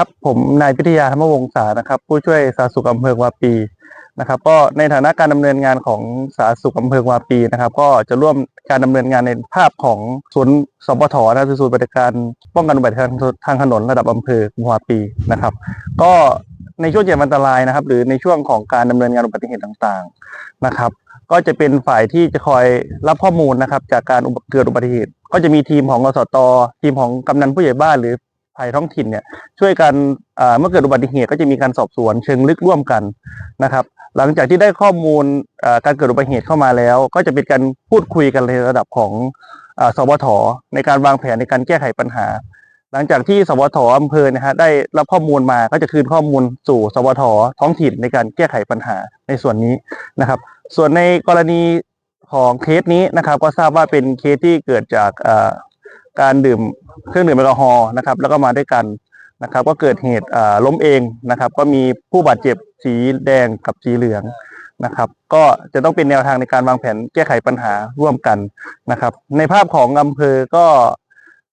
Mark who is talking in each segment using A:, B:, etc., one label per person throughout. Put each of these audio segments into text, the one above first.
A: ครับผมนายพิทยาธรรมวงศานะครับ ผู้ช่วยสาธารณสุขอำเภอวาปีนะครับ ก็ในฐานะการดำเนินงานของสาธารณสุขอำเภอวาปีนะครับ ก็จะร่วมการดำเนินงานในภาพของศูนย์สปทนะครับคือศูนย์ปฏิบัติการป้องกันอุบัติเหตุทางถนนระดับอำเภอวาปีนะครับ ก็ในช่วงเจ็บอันตรายนะครับ หรือในช่วงของการดำเนินงานอุบัติเหตุต่างๆนะครับ ก็จะเป็นฝ่ายที่จะคอยรับข้อมูลนะครับ จากการเกิดอุบัติเหตุ ก็จะมีทีมของกสต ทีมของกำนันผู้ใหญ่บ้านหรือ ภัยท้องถิ่นเนี่ยช่วยกันเมื่อเกิดอุบัติเหตุก็จะมีการสอบสวนเชิงลึกร่วมกันนะครับ หลังจากที่ได้ข้อมูลการเกิดอุบัติเหตุเข้ามาแล้ว ก็จะเป็นการพูดคุยกันในระดับของอสวทในการวางแผนในการแก้ไขปัญหา หลังจากที่สวทอำเภอนะฮะได้รับข้อมูลมาก็จะคืนข้อมูลสู่สวทท้องถิ่นในการแก้ไขปัญหาในส่วนนี้นะครับ ส่วนในกรณีของเคสนี้นะครับ ก็ทราบว่าเป็นเคสที่เกิดจาก การดื่มเครื่องดื่มแอลกอฮอล์นะครับแล้วก็มาด้วยกันนะครับ ก็เกิดเหตุอ่าล้มเองนะครับ ก็มีผู้บาดเจ็บสีแดงกับสีเหลืองนะครับ ก็จะต้องเป็นแนวทางในการวางแผนแก้ไขปัญหาร่วมกันนะครับ ในภาพของอำเภอก็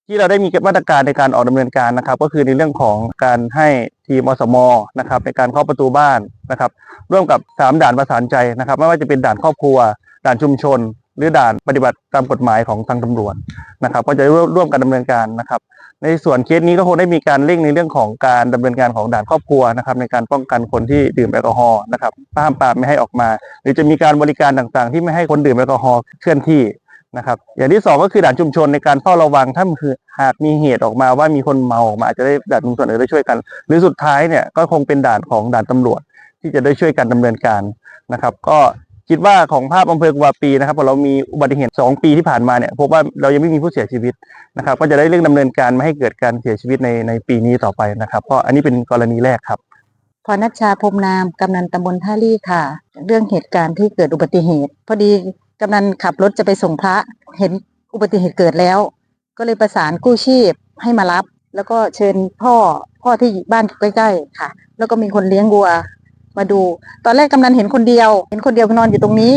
A: ที่เราได้มีมาตรการในการออกดำเนินการนะครับ ก็คือในเรื่องของการให้ทีมอสมนะครับ ในการเคาะประตูบ้านนะครับ ร่วมกับ 3 ด่านประสานใจนะครับ ไม่ว่าจะเป็นด่านครอบครัว ด่านชุมชน หรือด่านปฏิบัติตามกฎหมายของทางตำรวจนะครับ ก็จะร่วมร่วมกันดำเนินการนะครับ ในส่วนเคสนี้ก็คงได้มีการเร่งในเรื่องของการดำเนินการของด่านครอบครัวนะครับ ในการป้องกันคนที่ดื่มแอลกอฮอล์นะครับห้ามปรามไม่ให้ออกมา หรือจะมีการบริการต่างๆ ที่ไม่ให้คนดื่มแอลกอฮอล์เคลื่อนที่นะครับ อย่างที่สองก็คือด่านชุมชนในการเฝ้าระวังถ้าคือหากมีเหตุออกมาว่ามีคนเมาออกมาอาจจะได้ด่านชุมชนอื่นได้ช่วยกัน หรือสุดท้ายเนี่ยก็คงเป็นด่านของด่านตำรวจที่จะได้ช่วยกันดำเนินการนะครับ ก็ คิดว่าของภาพอำเภอกวาปีนะครับพอเรามีอุบัติเหตุ 2 ปีที่ผ่านมาเนี่ยพบว่าเรายังไม่มีผู้เสียชีวิตนะครับก็จะได้เร่งดำเนินการไม่ให้เกิดการเสียชีวิตในในปีนี้ต่อไปนะครับเพราะอันนี้เป็นกรณีแรกครับ
B: พรณัชชาพรมนามกำนันตำบลท่าลี่ค่ะ เรื่องเหตุการณ์ที่เกิดอุบัติเหตุ พอดีกำนันขับรถจะไปส่งพระเห็นอุบัติเหตุเกิดแล้ว ก็เลยประสานกู้ชีพให้มารับ แล้วก็เชิญพ่อพ่อที่บ้านใกล้ๆค่ะ แล้วก็มีคนเลี้ยงวัว มาดู ตอนแรกกำนันเห็นคนเดียว เห็นคนเดียวนอนอยู่ตรงนี้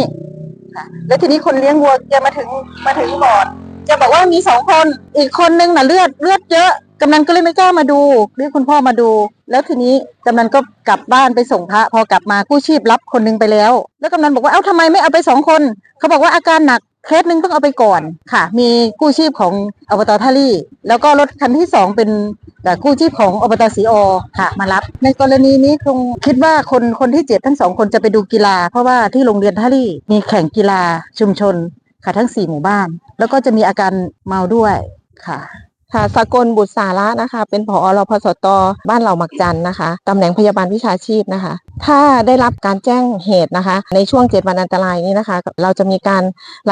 B: ค่ะแล้วทีนี้คนเลี้ยงวัวแกมาถึงมาถึงก่อนแกบอกว่ามีสองคนอีกคนนึงน่ะเลือดเลือดเยอะกำนันก็เลยไม่กล้ามาดูเรียกคุณพ่อมาดู แล้วทีนี้กำนันก็กลับบ้านไปส่งพระพอกลับมากู้ชีพรับคนนึงไปแล้ว แล้วกำนันบอกว่าเอ้าทำไมไม่เอาไปสองคน เขาบอกว่าอาการหนัก เคสหนึ่งต้องเอาไปก่อนค่ะ มีกู้ชีพของอบตท่าลี่ แล้วก็รถคันที่สองเป็นกู้ชีพของอบตศรีอค่ะ มารับ ในกรณีนี้คงคิดว่าคนคนที่เจ็บทั้งสองคนจะไปดูกีฬา เพราะว่าที่โรงเรียนท่าลี่มีแข่งกีฬาชุมชนค่ะทั้งสี่หมู่บ้าน แล้วก็จะมีอาการเมาด้วยค่ะ
C: ค่ะสกลบุตรสาระนะคะ เป็นผอรพสตบ้านเหล่าหมักจันนะคะตำแหน่งพยาบาลวิชาชีพนะคะ ถ้าได้รับการแจ้งเหตุนะคะ ในช่วง 7 วันอันตรายนี้นะคะ เราจะมีการ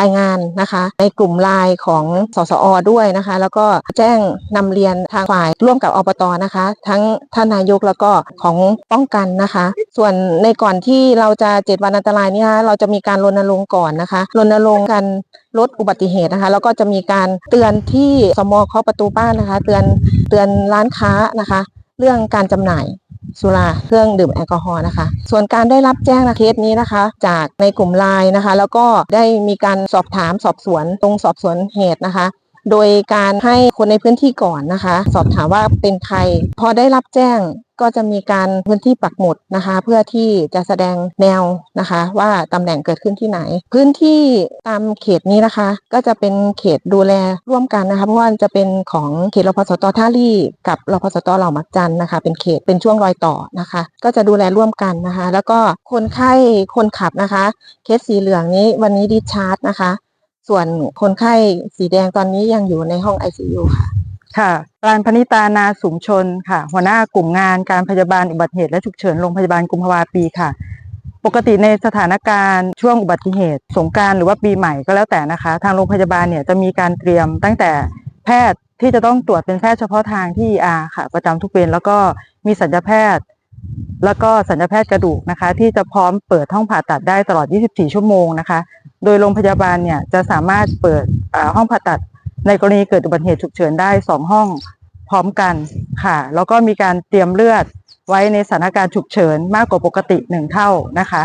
C: รายงานนะคะ ในกลุ่มไลน์ของสสอด้วยนะคะ แล้วก็แจ้งนำเรียนทางฝ่ายร่วมกับอบตนะคะ ทั้งท่านนายกแล้วก็ของป้องกันนะคะ ส่วนในก่อนที่เราจะ 7 วันอันตรายนี้นะคะเราจะมีการรณรงค์ก่อนนะคะรณรงค์กันลดอุบัติเหตุนะคะ แล้วก็จะมีการเตือนที่สมอเคาะประตูบ้านนะคะ เตือนเตือนร้านค้านะคะ เรื่องการจำหน่าย สุราเครื่องดื่มแอลกอฮอล์นะคะ ส่วนการได้รับแจ้งนะเคสนี้นะคะ จากในกลุ่มไลน์นะคะ แล้วก็ได้มีการสอบถามสอบสวนตรงสอบสวนเหตุนะคะโดยการให้คนในพื้นที่ก่อนนะคะ สอบถามว่าเป็นใคร พอได้รับแจ้ง ก็จะมีการพื้นที่ปักหมุดนะคะ เพื่อที่จะแสดงแนวนะคะ ว่าตำแหน่งเกิดขึ้นที่ไหน พื้นที่ตามเขตนี้นะคะ ก็จะเป็นเขตดูแลร่วมกันนะคะเพราะว่าจะเป็นของเขตรพสตท่าลี่กับรพสตเหล่ามักจันนะคะ เป็นเขตเป็นช่วงรอยต่อนะคะ ก็จะดูแลร่วมกันนะคะ แล้วก็คนไข้คนขับนะคะ เคสสีเหลืองนี้วันนี้ดิชาร์จนะคะ ส่วนคนไข้สีแดงตอนนี้ยังอยู่ในห้อง ICU ค่ะ
B: ค่ะปรานพนิตานาสุมชนค่ะ หัวหน้ากลุ่มงานการพยาบาลอุบัติเหตุและฉุกเฉินโรงพยาบาลกุมภาวาปีค่ะ ปกติในสถานการณ์ช่วงอุบัติเหตุ สงการหรือว่าปีใหม่ก็แล้วแต่นะคะ ทางโรงพยาบาลเนี่ยจะมีการเตรียมตั้งแต่แพทย์ที่จะต้องตรวจเป็นแพทย์เฉพาะทางที่ ER ค่ะ ประจำทุกเวรแล้วก็มีสัญญาแพทย์ แล้วก็สัญญาแพทย์กระดูกนะคะ ที่จะพร้อมเปิดห้องผ่าตัดได้ตลอด 24 ชั่วโมงนะคะ โดยโรงพยาบาลเนี่ยจะสามารถเปิดห้องผ่าตัด ในกรณีเกิดอุบัติเหตุฉุกเฉินได้ 2 ห้องพร้อมกันค่ะ แล้วก็มีการเตรียมเลือดไว้ในสถานการณ์ฉุกเฉินมากกว่าปกติหนึ่งเท่านะคะ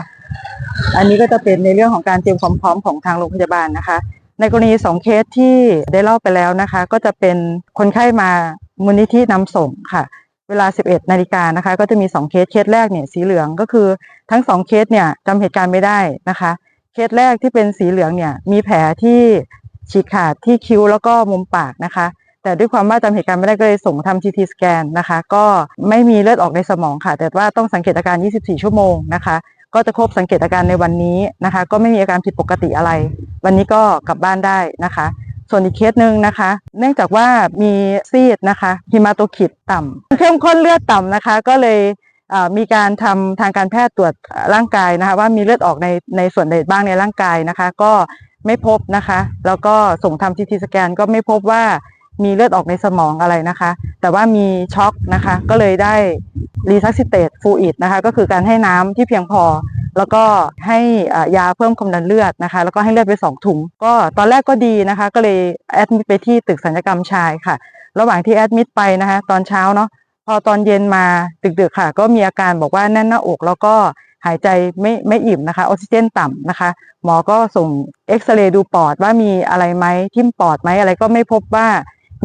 B: อันนี้ก็จะเป็นในเรื่องของการเตรียมความพร้อมของทางโรงพยาบาลนะคะ ในกรณีสองเคสที่ได้เล่าไปแล้วนะคะ ก็จะเป็นคนไข้มามูลนิธินำส่งค่ะ เวลา 11 นาฬิกานะคะ ก็จะมี 2 เคสเคสแรกเนี่ยสีเหลืองก็คือทั้ง 2 เคสเนี่ยจำเหตุการณ์ไม่ได้นะคะ เคสแรกที่เป็นสีเหลืองเนี่ยมีแผลที่ ฉีกขาดที่คิ้วแล้วก็มุมปากนะคะ แต่ด้วยความว่าจำเหตุการณ์ไม่ได้ก็เลยส่งทำ CT สแกนนะคะ ก็ไม่มีเลือดออกในสมองค่ะ แต่ว่าต้องสังเกตอาการ 24 ชั่วโมงนะคะ ก็จะครบสังเกตอาการในวันนี้นะคะ ก็ไม่มีอาการผิดปกติอะไร วันนี้ก็กลับบ้านได้นะคะ ส่วนอีกเคสหนึ่งนะคะ เนื่องจากว่ามีซีดนะคะฮิมาโตคิดต่ำเข้มข้นเลือดต่ำนะคะ ก็เลยมีการทำทางการแพทย์ตรวจร่างกายนะคะ ว่ามีเลือดออกในในส่วนใดบ้างในร่างกายนะคะ ก็ ไม่พบนะคะ แล้วก็ส่งทำซีทีสแกนก็ไม่พบว่ามีเลือดออกในสมองอะไรนะคะ แต่ว่ามีช็อกนะคะ ก็เลยได้รีซัสซิเตตฟูอิดนะคะ ก็คือการให้น้ำที่เพียงพอ แล้วก็ให้ยาเพิ่มความดันเลือดนะคะ แล้วก็ให้เลือดไปสองถุง ก็ตอนแรกก็ดีนะคะ ก็เลยแอดมิดไปที่ตึกศัลยกรรมชายค่ะ ระหว่างที่แอดมิดไปนะคะ ตอนเช้าเนาะ พอตอนเย็นมาดึกๆค่ะ ก็มีอาการบอกว่าแน่นหน้าอกแล้วก็ หายใจไม่ไม่อิ่มนะคะ ออกซิเจนต่ำนะคะ หมอก็ส่งเอ็กซเรย์ดูปอดว่ามีอะไรไหมทิ่มปอดไหมอะไรก็ไม่พบว่า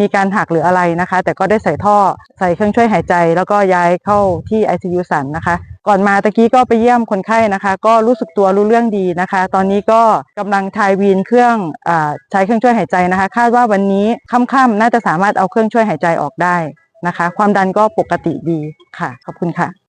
B: มีการหักหรืออะไรนะคะ แต่ก็ได้ใส่ท่อใส่เครื่องช่วยหายใจ แล้วก็ย้ายเข้าที่ ICU สันนะคะ ก่อนมาตะกี้ก็ไปเยี่ยมคนไข้นะคะ ก็รู้สึกตัวรู้เรื่องดีนะคะ ตอนนี้ก็กำลังทายวีนเครื่องอใช้เครื่องช่วยหายใจนะคะ คาดว่าวันนี้ค่ำๆน่าจะสามารถเอาเครื่องช่วยหายใจออกได้นะคะ ความดันก็ปกติดีค่ะ ขอบคุณค่ะ